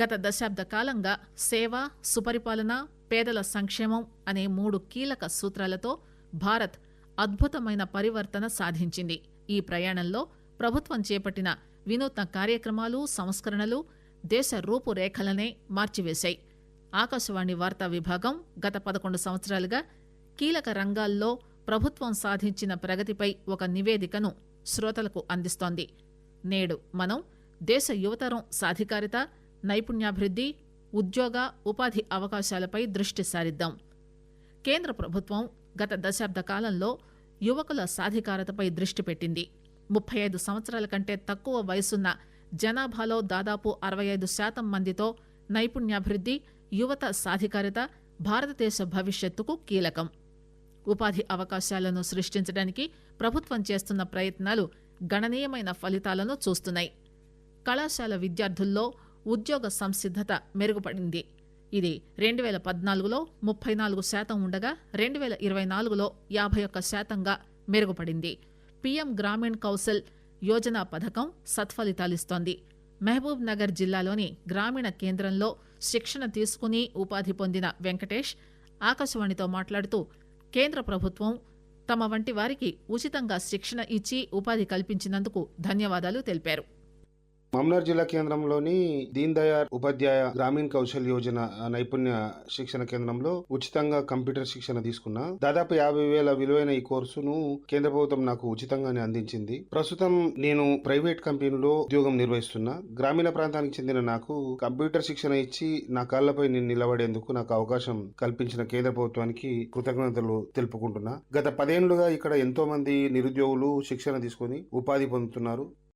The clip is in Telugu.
గత దశాబ్ద కాలంగా సేవ సుపరిపాలన పేదల సంక్షేమం అనే మూడు కీలక సూత్రాలతో భారత్ అద్భుతమైన పరివర్తన సాధించింది. ఈ ప్రయాణంలో ప్రభుత్వం చేపట్టిన వినూత్న కార్యక్రమాలు సంస్కరణలు దేశ రూపురేఖలనే మార్చివేశాయి. ఆకాశవాణి వార్తా విభాగం గత పదకొండు సంవత్సరాలుగా కీలక రంగాల్లో ప్రభుత్వం సాధించిన ప్రగతిపై ఒక నివేదికను శ్రోతలకు అందిస్తోంది. నేడు మనం దేశ యువతరం సాధికారిత నైపుణ్యాభివృద్ది ఉద్యోగ ఉపాధి అవకాశాలపై దృష్టి సారిద్దాం. కేంద్ర ప్రభుత్వం గత దశాబ్ద కాలంలో యువకుల సాధికారతపై దృష్టి పెట్టింది. ముప్పై ఐదు సంవత్సరాల కంటే తక్కువ వయసున్న జనాభాలో దాదాపు అరవై ఐదు శాతం మందితో నైపుణ్యాభివృద్ది యువత సాధికారత భారతదేశ భవిష్యత్తుకు కీలకం. ఉపాధి అవకాశాలను సృష్టించడానికి ప్రభుత్వం చేస్తున్న ప్రయత్నాలు గణనీయమైన ఫలితాలను చూస్తున్నాయి. కళాశాల విద్యార్థుల్లో ఉద్యోగ సంసిద్దత మెరుగుపడింది. ఇది రెండు వేల పద్నాలుగులో ముప్పై నాలుగు శాతం ఉండగా రెండు వేల ఇరవై నాలుగులో యాభై ఒక్క శాతంగా మెరుగుపడింది. పీఎం గ్రామీణ్ కౌశల్ యోజన పథకం సత్ఫలితాలిస్తోంది. మహబూబ్ నగర్ జిల్లాలోని గ్రామీణ కేంద్రంలో శిక్షణ తీసుకుని ఉపాధి పొందిన వెంకటేష్ ఆకాశవాణితో మాట్లాడుతూ కేంద్ర ప్రభుత్వం తమ వంటి వారికి ఉచితంగా శిక్షణ ఇచ్చి ఉపాధి కల్పించినందుకు ధన్యవాదాలు తెలిపారు. మమ్నార్ జిల్లా కేంద్రంలోని దీన్ దయాళ్ ఉపాధ్యాయ గ్రామీణ కౌశల్ యోజన నైపుణ్య శిక్షణ కేంద్రంలో ఉచితంగా కంప్యూటర్ శిక్షణ తీసుకున్నా దాదాపు యాభై వేల విలువైన ఈ కోర్సును కేంద్ర ప్రభుత్వం నాకు ఉచితంగానే అందించింది. ప్రస్తుతం నేను ప్రైవేట్ కంపెనీలో ఉద్యోగం నిర్వహిస్తున్నా. గ్రామీణ ప్రాంతానికి చెందిన నాకు కంప్యూటర్ శిక్షణ ఇచ్చి నా కాళ్ళపై నేను నిలబడేందుకు నాకు అవకాశం కల్పించిన కేంద్ర ప్రభుత్వానికి కృతజ్ఞతలు తెలుపుకుంటున్నా. గత పదేళ్ళుగా ఇక్కడ ఎంతో మంది నిరుద్యోగులు శిక్షణ తీసుకొని ఉపాధి పొందుతున్నారు.